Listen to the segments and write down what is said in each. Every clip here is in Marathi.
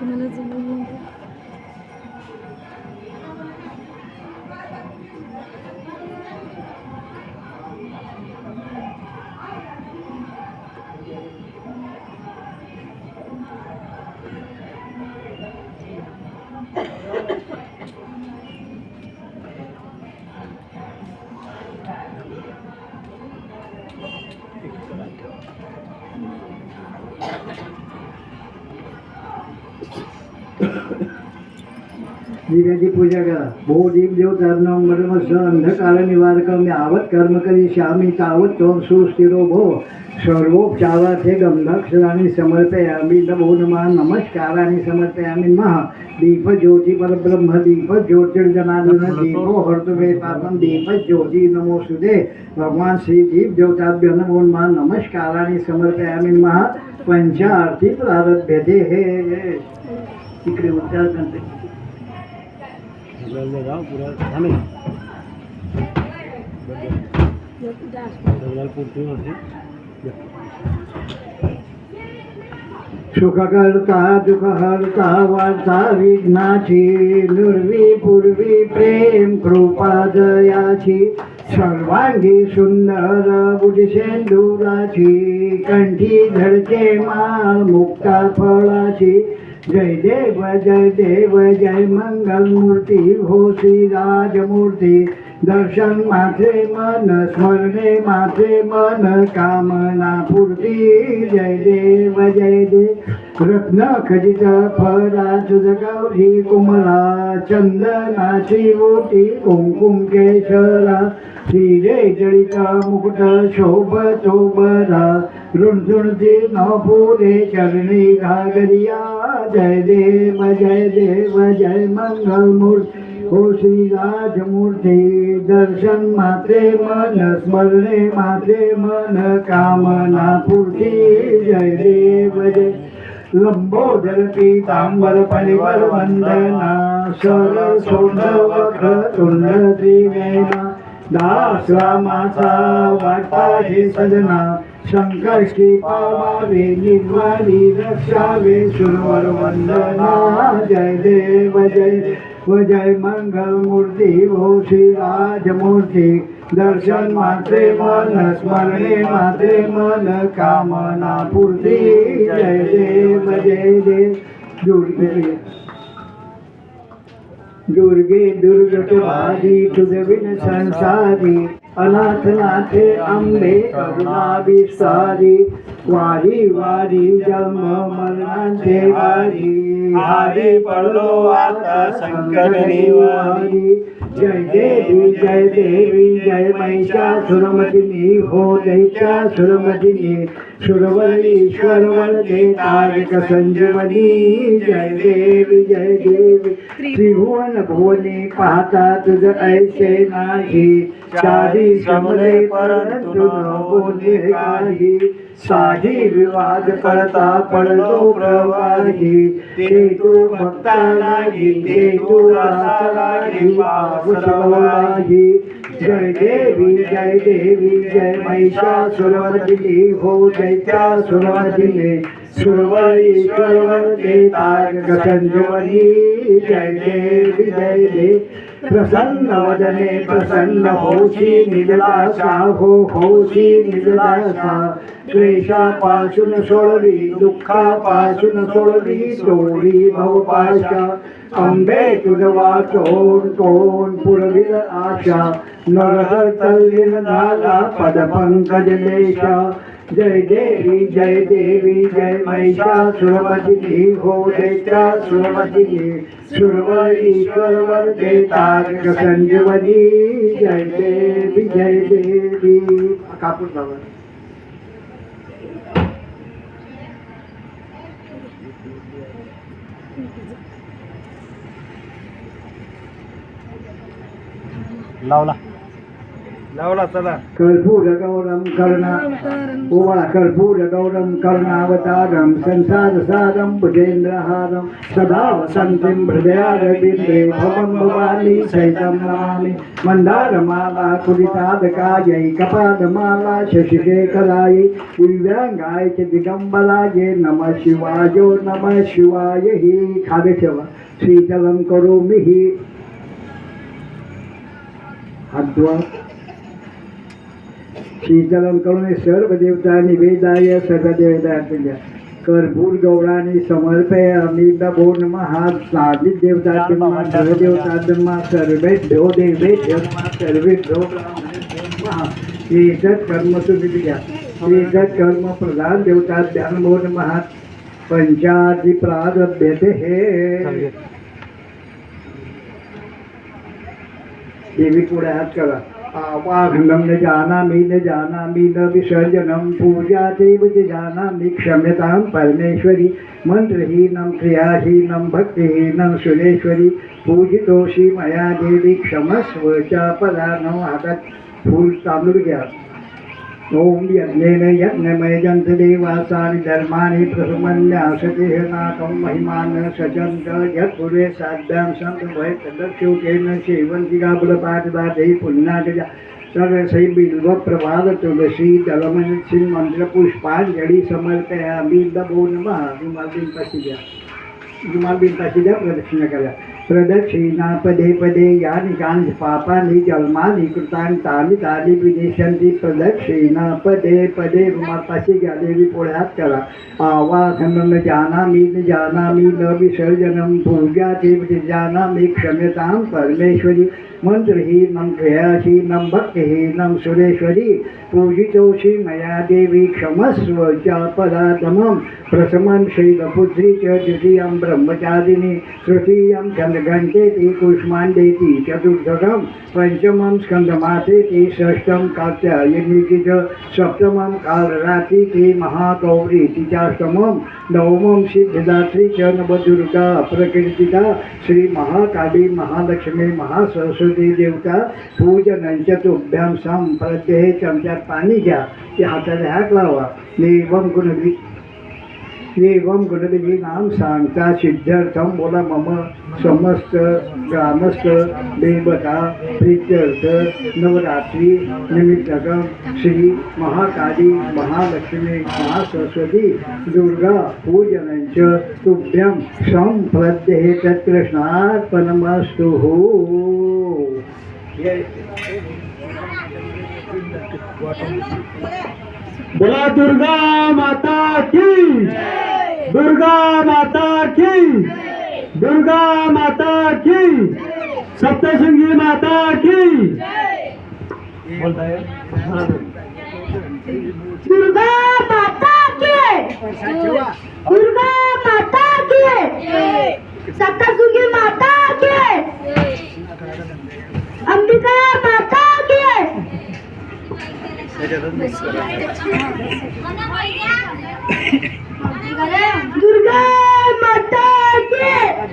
तुम्हाला જીવેથી પૂજા કરા બહુ દીપ દેવ તારના ઉંમરમાં સ અંધકાર નિવારક મેં આવત કર્મ કરી શ્યામી તાવત તોમ સુસ્થિરો ભો સર્વોપચારા છે ગંધક્ષરાની સમર્પયામી નમો નમઃ નમસ્કારાની સમર્પયામી મહ દીપ જ્યોતિ પરબ્રહ્મ દીપ જ્યોતિર્જનાર્દન દીપો હરતુ વે પાપમ દીપ જ્યોતિ નમો સુદે ભગવાન શ્રી દીપ જ્યોતાભ્ય નમો નમઃ નમસ્કારાની સમર્પયામી મહ પંચાર્થી પ્રારભ્ય દેહે इकडे उत्तराखंड उच्चार करते सुखकर्ता दुःखहर्ता वार्ता विघ्नाची नुर्वी पूर्वी प्रेम कृपा दयाची सर्वांगी सुंदर बुधिसेंदुराची कंठी धडके माळ मुक्ता फळाची जय देव जय देव जय मंगल मूर्ती हो श्री राजमूर्ती. दर्शन माझे मन स्मरणे माझे मन कामना पूर्ती. जय देव जय देव. रत्न खजित फळा गौरी कुमला चंदनाची ओटी कुंकुम केशरा श्रीरे जडित मुकुट शोभ शोभरा रुणझुणती नपुरे चरणी घागरिया जय देव जय देव जय मंगल मूर्ती हो श्री राजमूर्ती दर्शन मात्रे मन स्मरणे मात्रे मन कामना पूर्ती जय देव जय लंबोदर पीतांबर परिवर वंदना सर सोंड वक्र तुंड त्रिवेणा दास रामाचा वाटा हे सजना श्री पावावे निर्वाणी रक्षावे सुरवर वंदना जय देव। व जय मंगल मूर्ती हो श्री राजमूर्ती दर्शन मात्रे मन स्मरणे मात्रे मन कामना पूर्ती जय देव जय देव। दुर्गे दुर्गे दुर्गटवादी तुझविन संसारी अनाथ नाथे अंबे करुणा विस्तारी वारी वारी जन्म मरणांचे वारी. हारी पडलो आता संकटनी वारी. जय देवी जय देवी जय महिषासुरमदिनी हो दैत्या सुरमदिनी. सुरवर ईश्वरवर दे तारक संजीवनी. जय देवी जय देवी. त्रिभुवन भुवनी पाहता तुझ ऐसे नाही. चारी श्रमले परंतु न बोले काही. साही विवाद करता पडलो प्रवाही. ते तू भक्ता लागी ते तू रासा जय देवी जय देवी जय महिषासुरवदिनी. हो दैत्यासुरवदिनी सुरवरी ईश्वरवर दे तारक संजीवनी जय देवी जय देव प्रसन्न वदने प्रसन्न होशी निजलासा हो होशी निजलासा क्लेशापासून सोडवी दुःखापासून सोडवी सोडी भवपाशा अंबे तुझ चोर कोण पुरविल आशा। नरह तल्लीन झाला पद पंकज देशा जय देवी जय देवी जय महिषा महिषासुरमदिनी हो दैत्या सुरमदिनी सुरवर ईश्वरवर दे संजीवनी जय देवी जय देवी। कापूर बाबा। लावला. लावला चला. कर्पूरगौरं करुणा. उवा कर्पूरगौरं करुणावतारं संसारसारं भुजेन्द्रहारं सदा वसन्तीं हृदयारविन्दे भवं भवानी सहितं नमामि. मन्दारमाला कुलितादकायै कपादमाला शशिशेखरायै दिव्यांगाय च दिगम्बराय नमः शिवायो नमः शिवाय हि खाली ठेवा. शीतलं करोमि हि. हात शीतलं करून सर्व देवता निवेदाय सर्व देवता कर्पूर गौराणी समर्पयामि नमो नमः साधित देवता नमः सर्व देवता नमः सर्वेभ्यो देवेभ्यो नमः सर्वेभ्यो ब्राह्मणेभ्यो नमः. एतत् कर्म सुविद्या एतत् कर्म प्रधान देवता नमो नमः. पंचादि प्रारभ्यते हे. देवी पुढे हात करा. आवाहनं न जानामि न जानामि न विसर्जनं पूजा चैव च जानामि क्षम्यतां परमेश्वरी मन्त्रहीनं क्रियाहीनं भक्तिहीनं सुरेश्वरी पूजितोषि मया देवी क्षमस्व च पदानो हातात फूल तांदूळ घ्या। ओम यज्ञेन यज्ञमयजन्त देवासानि धर्माणि प्रसमन्यासते नाकं महिमान सचन्त यत्पुरे साध्यां सन्त भय तदक्षोकेन सेवन्तिका बुलपाठदाते पुण्यागजा सर्वसै बिल्वप्रभात तुलसी दलमनसिंह मंत्रपुष्पांजली समर्पयामि नमो नमः रुमाल पाशी द्या रुमाल पाशी द्या प्रदक्षिणा करा प्रदक्षिणा पदे पदे यानि कानि पापानि जन्मानि कृतानि तानि तानि विनेशन्ति प्रदक्षिणा पदे पदे रुमापाशी घ्या देवी पोळ्यात करा आवाहन न जानामि न जानामि न विसर्जनं पूजा देव जानामि क्षम्यतां परमेश्वरी। मन्त्रहीनं क्रियाहीनं भक्तिहीनं सुरेश्वरी। पूजितोषि मया देवी क्षमस्व च प्रथमं शैलपुत्री च द्वितीयं ब्रह्मचारिणी तृतीयं चन्द्रघण्टेति कुष्माण्डेति चतुर्थकं पञ्चमं स्कन्दमासेति षष्ठं कात्यायनीति च सप्तमं कालरात्रिति महागौरीति चाष्टमं नवमं भिदात्री च नवदुर्गा श्री महाकाली महालक्ष्मी महासरस्वती देवता पूजनं च तुभ्यां संप्रद्ये चमच्यात पाणी घ्या ते हाताला हात लावा एवं गुणवी एवं नाम सांगता सिद्धार्थम बोला मम समस्त ग्रामस्थ देवता प्रीत्यर्थ नवरात्री निमित्तकम श्री महाकाली महालक्ष्मी महासरस्वती दुर्गा पूजनञ्च तुभ्यं संप्रद्ये तत्कृष्णार्पणमस्तु। बोला दुर्गा माता की। दुर्गा माता की। दुर्गा माता की। सप्तशृंगी माता की। बोलताय? दुर्गा माता की। दुर्गा माता की। सप्तशृंगी माता की। अंबिका माता की दुर्गा माता की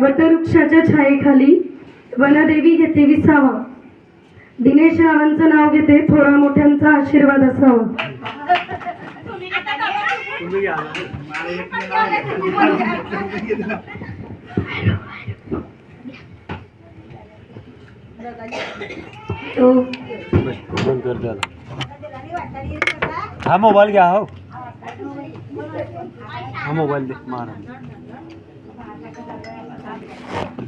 वटवृक्षाच्या छायेखाली वनदेवी घेते विसावा. दिनेश रावांचं नाव घेते थोरा मोठ्यांचा आशीर्वाद असावा. हा मोबाईल घ्या हो. हा मोबाईल दे मारा. Thank you.